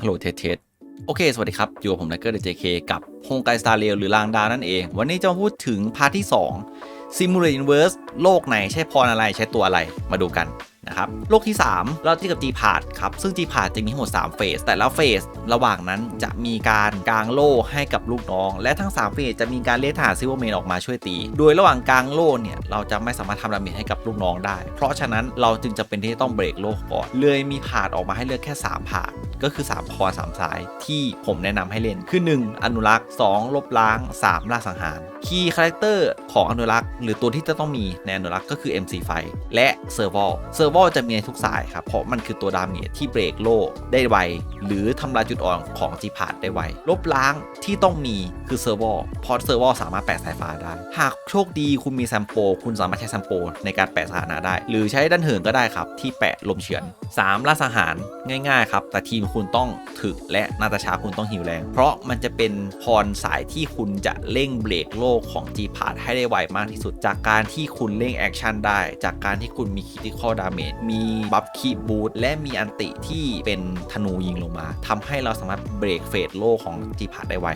ฮัลโหลเทสเทสโอเค สวัสดีครับ อยู่กับผมไนเกอร์เดจเคกับโฮงไกสตาร์เรลหรือลางดาวนั่นเอง วันนี้จะมาพูดถึงพาร์ทที่ 2 Simulate Universe โลกไหนใช้พรอะไรใช้ตัวอะไรมาดูกันนะครับ โลกที่ 3 เราที่กับ G p a r t ครับ ซึ่ง G p a r t จะมีทั้งหมด 3 เฟส แต่ละเฟส ระหว่างนั้นจะมีการกางโล่ให้กับลูกน้อง และทั้ง 3 เฟสจะมีการเรียกทหารซิวเมนออกมาช่วยตี โดยระหว่างกางโล่เนี่ย เราจะไม่สามารถทำดาเมจให้กับลูกน้องได้ เพราะฉะนั้นเราจึงจะเป็นที่ต้องเบรกโล่ก่อน เลยมีพาร์ทออกมาให้เลือกแค่ 3 พาร์ท ก็คือ 3 คอ 3 สายที่ผมแนะนำให้เล่น คือ 1 อนุรักษ์ 2 ลบล้าง 3 ล่าสังหาร คีย์คาแรคเตอร์ของอนุรักษ์ หรือตัวที่จะต้องมีในอนุรักษ์ก็คือ MC ไฟและเซอร์วอลเซอร์วอลจะมีในทุกสายครับ เพราะมันคือตัวดาเมจที่เบรกโล่ได้ไว หรือทำลายจุดอ่อนของจีพาดได้ไว ลบล้างที่ต้องมีคือเซอร์วอลเพราะเซอร์วอลสามารถแปะสายฟ้าได้ หากโชคดีคุณมีแซมโปคุณสามารถใช้แซมโปในการแปะสถานะได้ หรือใช้ดันเหินก็ได้ครับ ที่แปะลมเฉือน 3. ล่าสังหารง่ายๆครับแต่ทีมคุณต้องถึกและนาตาชาคุณต้องหิวแรง เพราะมันจะเป็นพรสายที่คุณจะเร่งเบรกโลกของ G p a d ให้ได้ไวมากที่สุด จากการที่คุณเร่งแอคชั่นได้ จากการที่คุณมีคิติคอลดาเมจมีบัฟคีบูทและมีอันติที่เป็นธนูยิงลงมาทำให้เราสามารถเบรกเฟสโลกของ G p a d ได้ไว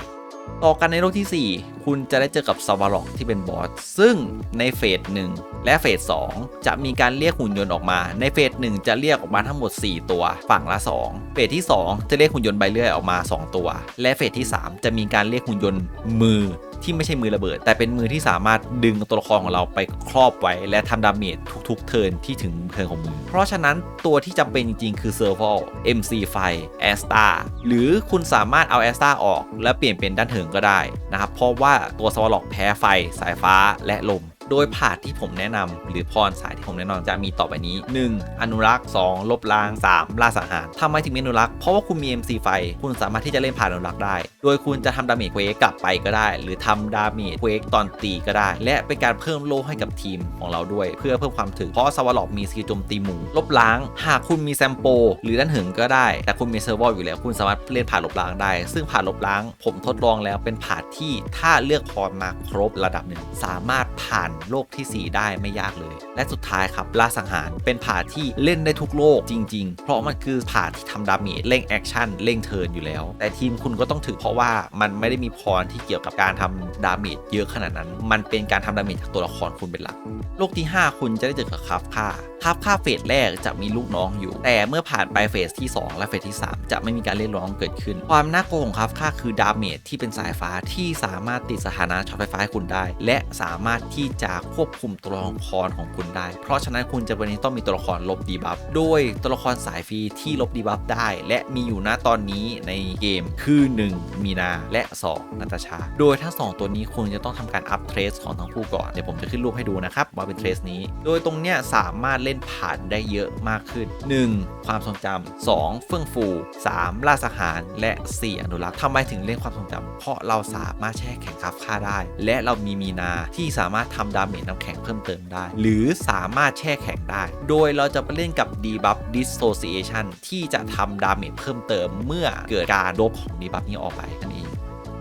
ต่อกันในโลกที่ 4 คุณจะได้เจอกับซาวาล็อกที่เป็นบอส ซึ่งในเฟส1และเฟส2จะมีการเรียกหุ่นยนต์ออกมา ในเฟส1จะเรียกออกมาทั้งหมด 4 ตัว ฝั่งละ 2 เฟสที่ 2 จะเรียกหุ่นยนต์ใบเลื่อยออกมา 2 ตัว และเฟสที่ 3 จะมีการเรียกหุ่นยนต์มือ ที่ไม่ใช่มือระเบิด แต่เป็นมือที่สามารถดึงตัวละครของเราไปครอบไว้ และทำดาเมจทุก ๆ เทิร์นที่ถึงเทิร์นของมือ เพราะฉะนั้นตัวที่จำเป็นจริง ๆ คือเซอร์ฟอล MC ไฟแอสตาหรือคุณสามารถเอาแอสตาออก แล้วเปลี่ยนเป็นด้านเถิงก็ได้นะครับเพราะว่าตัวสวอลล็อกแพ้ไฟ สายฟ้าและลม โดยผาดที่ผมแนะนำหรือพรสายที่ผมแนะนำจะมีต่อไปนี้ 1. อนุรักษ์ 2. ลบล้าง 3. ล่าสังหารทำไมถึงมีอนุรักษ์เพราะว่าคุณมี MC ไฟ คุณสามารถที่จะเล่นผ่านอนุรักษ์ได้ โดยคุณจะทำดาเมจเควกกลับไปก็ได้ หรือทำดาเมจเควกตอนตีก็ได้ และเป็นการเพิ่มโล่ให้กับทีมของเราด้วย เพื่อเพิ่มความถึงเพราะสวอลล็อกมีสกิลโจมตีหมู่ลบล้าง หากคุณมีแซมโป หรือด้านหึงก็ได้ แต่คุณมีเซอร์วอลอยู่แล้ว คุณสามารถเล่นผ่านลบล้างได้ ซึ่งผ่านลบล้าง ผมทดลองแล้วเป็นผ่านที่ถ้าเลือกพรมาครบระดับหนึ่งสามารถผ่านโลกที่ 4 ได้ไม่ยากเลย และสุดท้ายครับล่าสังหารเป็นผ่าที่เล่นได้ทุกโลกจริง ๆ เพราะมันคือผ่าที่ทำดาเมจเร่งแอคชั่นเร่งเทิร์นอยู่แล้ว แต่ทีมคุณก็ต้องถือเพราะว่ามันไม่ได้มีพรที่เกี่ยวกับการทำดาเมจเยอะขนาดนั้น มันเป็นการทำดาเมจจากตัวละครคุณเป็นหลัก โลกที่ 5 คุณจะได้เจอกับคาฟค่าคาฟค่าเฟสแรกจะมีลูกน้องอยู่ แต่เมื่อผ่านไปเฟสที่ 2 และเฟสที่ 3 จะไม่มีการเรียกร้องเกิดขึ้น ความน่ากลัวของคาฟค่าคือดาเมจที่เป็นสายฟ้าที่สามารถติดสถานะช็อตไฟฟ้าให้คุณได้ และสามารถที่จะควบคุมตัวละครของคุณได้ เพราะฉะนั้นคุณจะวันนี้ต้องมีตัวละครลบดีบัฟโดยตัวละครสายฟรีที่ลบดีบัฟได้ และมีอยู่ณตอนนี้ในเกมคือ 1 มีนาและ 2นัตชา โดยทั้ง 2 ตัวนี้คุณจะต้องทำการอัพเทรสของทั้งคู่ก่อน เดี๋ยวผมจะขึ้นรูปให้ดูนะครับว่าเป็นเทรสนี้ โดยตรงเนี้ยสามารถเล่นผ่านได้เยอะมากขึ้น 1. ความทรงจำ 2. เฟื่องฟู 3. ล่าสังหาร และ 4 อนุรักษ์ทำไมถึงเล่นความทรงจำเพราะเราสามารถแช่แข็งคับค่าได้ และเรามีมีนาที่สามารถทำดาเมจน้ำแข็งเพิ่มเติมได้ หรือสามารถแช่แข็งได้ โดยเราจะไปเล่นกับ debuff dissociation ที่จะทำดาเมจเพิ่มเติมเมื่อเกิดการลบของดีบัฟนี้ออกไปนั่นเอง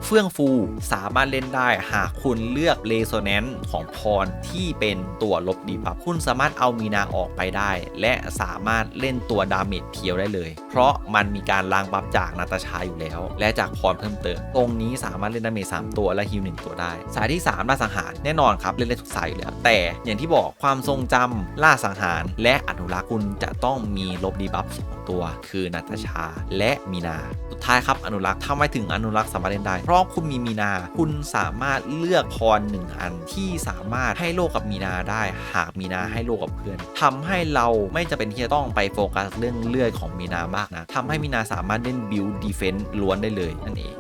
เฟื่องฟูสามารถเล่นได้หากคุณเลือกเ e โซแนนซ์ของพรที่เป็นตัวลบดีบัฟคุณสามารถเอามีนาออกไปได้ และสามารถเล่นตัวดาเมจเพียวได้เลย เพราะมันมีการล้างบัฟจากนาตาชาอยู่แล้ว และจากพรเพิ่มเติม ตรงนี้สามารถเล่นดาเมจ3ตัวและฮิว1ตัวได้ สายที่ 3 ล่าสังหารแน่นอนครับเล่นได้ทุกสายอยู่แล้ว แต่อย่างที่บอกความทรงจำล่าสังหารและอนุรักษ์คุณจะต้องมีลบดีบัฟสองตัว คือนาตาชา และมีนา สุดท้ายครับอนุรักษ์ทำไม่ถึงอนุรักษ์สามารถเล่นได้ราะคุณมีมีนา คุณสามารถเลือกพรหนึ่งอันที่สามารถให้โลกกับมีนาได้หากมีนาให้โลกกับเพื่อนทำให้เราไม่จะเป็นที่จะต้องไปโฟกัสเรื่องเลือดของมีนามากนะทำให้มีนาสามารถเล่นบิลดีเฟนต์ล้วนได้เลยนั่นเอง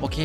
โอเค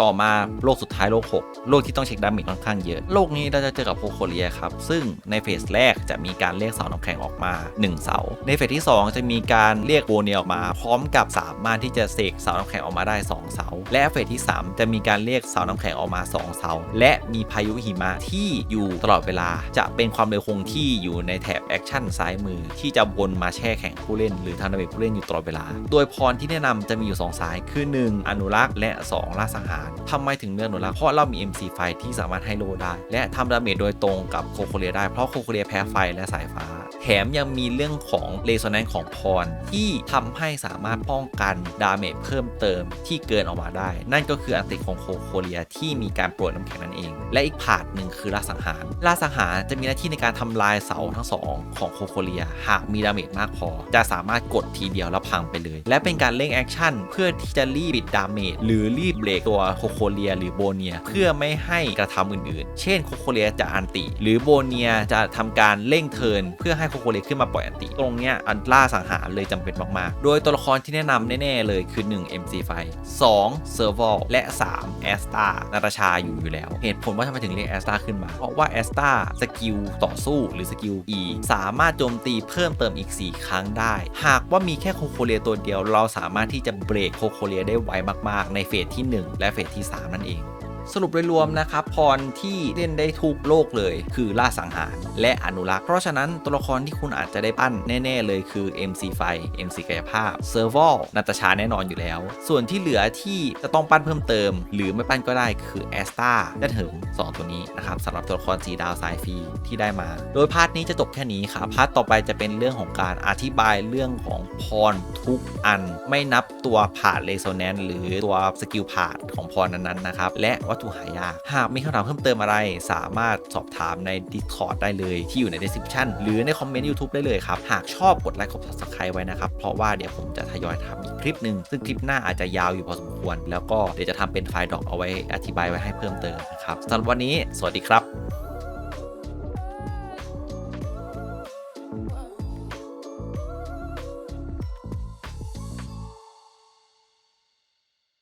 ต่อมาโลกสุดท้ายโลก 6 โลกที่ต้องเช็คดาเมจค่อนข้างเยอะ โลกนี้เราจะเจอกับโพโคเรียครับ ซึ่งในเฟสแรกจะมีการเรียกเสาน้ำแข็งออกมา 1 เสา ในเฟสที่ 2 จะมีการเรียกโบเนียออกมา พร้อมกับสามารถที่จะเสกเสาน้ำแข็งออกมาได้ 2 เสา และเฟสที่ 3 จะมีการเรียกเสาน้ำแข็งออกมา 2 เสา และมีพายุหิมะที่อยู่ตลอดเวลา จะเป็นความเร็วคงที่อยู่ในแถบแอคชั่นซ้ายมือ ที่จะวนมาแช่แข็งผู้เล่น หรือทำดาเมจผู้เล่นอยู่ตลอดเวลา โดยพรที่แนะนำจะมีอยู่ 2 สายคือ 1 อนุรักษ์และ 2ล่าสังหารารทำไมถึงเลือกอนุรักษ์เพราะเรามี MC ไฟที่สามารถให้โลได้ และทำดาเมจโดยตรงกับโคโคเรียได้เพราะโคโคเรียแพ้ไฟและสายฟ้า แถมยังมีเรื่องของเลโซแนนของพร ที่ทำให้สามารถป้องกันดาเมจเพิ่มเติมที่เกินออกมาได้ นั่นก็คืออันติของโคโคเรียที่มีการโปรยน้ำแข็งนั่นเอง และอีกพาร์ทหนึ่งคือล่าสังหารล่าสังหารจะมีหน้าที่ในการทำลายเสาทั้งสองของโคโคเรีย หากมีดาเมจมากพอ จะสามารถกดทีเดียวแล้วพังไปเลย และเป็นการเร่งแอคชั่นเพื่อที่จะรีบปิดดาเมจหรือรีบเบรกตัวโคโคเรียหรือโบเนีย เพื่อไม่ให้กระทำอื่นๆ เช่นโคโคเรียจะอันติ หรือโบเนียจะทำการเร่งเทิน เพื่อให้โคโคเรียขึ้นมาปล่อยอันติ ตรงเนี้ยอันล่าสังหารเลยจำเป็นมากๆ โดยตัวละครที่แนะนำแน่ๆเลยคือ 1 MC ไฟ2 s e r v a l และ 3 a s t a นาตาชาอยู่อยู่แล้ว เหตุผลว่าทำไมถึงเรียก a s t a ขึ้นมา เพราะว่า a s t a สกิลต่อสู้หรือสกิล E สามารถโจมตีเพิ่มเติมอีก 4 ครั้งได้ หากว่ามีแค่โคโคเรียตัวเดียว เราสามารถที่จะเบรกโคโคเรียได้ไวมากๆ ในเฟสที่ 1 และเฟสที่ 3 นั่นเอง สรุปโดยรวมนะครับพรที่เล่นได้ทุกโลกเลย คือล่าสังหารและอนุรักษ์ เพราะฉะนั้นตัวละครที่คุณอาจจะได้ปั้นแน่ ๆ เลยคือ MC ไฟ MC กายภาพเซอร์วอลนาตาชาแน่นอนอยู่แล้ว ส่วนที่เหลือที่จะต้องปั้นเพิ่มเติม หรือไม่ปั้นก็ได้คือแอสตาและเถิง2ตัวนี้นะครับสำหรับตัวละครสีดาวสายฟรีที่ได้มา โดยพาร์ทนี้จะจบแค่นี้ครับพาร์ทต่อไปจะเป็นเรื่องของการอธิบายเรื่องของพรทุกอัน ไม่นับตัวผ่านเลโซแนนหรือตัวสกิลผ่านของพรนั้นๆนะครับและวัตถุหายาก หากมีคำถามเพิ่มเติมอะไร สามารถสอบถามใน Discord ได้เลยที่อยู่ใน description หรือในคอมเมนต์ YouTube ได้เลยครับ หากชอบกดไลค์กด subscribe ไว้นะครับ เพราะว่าเดี๋ยวผมจะทยอยทำอีกคลิปหนึ่งซึ่งคลิปหน้าอาจจะยาวอยู่พอสมควร แล้วก็เดี๋ยวจะทำเป็นไฟล์ดอกเอาไว้อธิบายไว้ให้เพิ่มเติมนะครับสำหรับวันนี้ สวัสดีครับ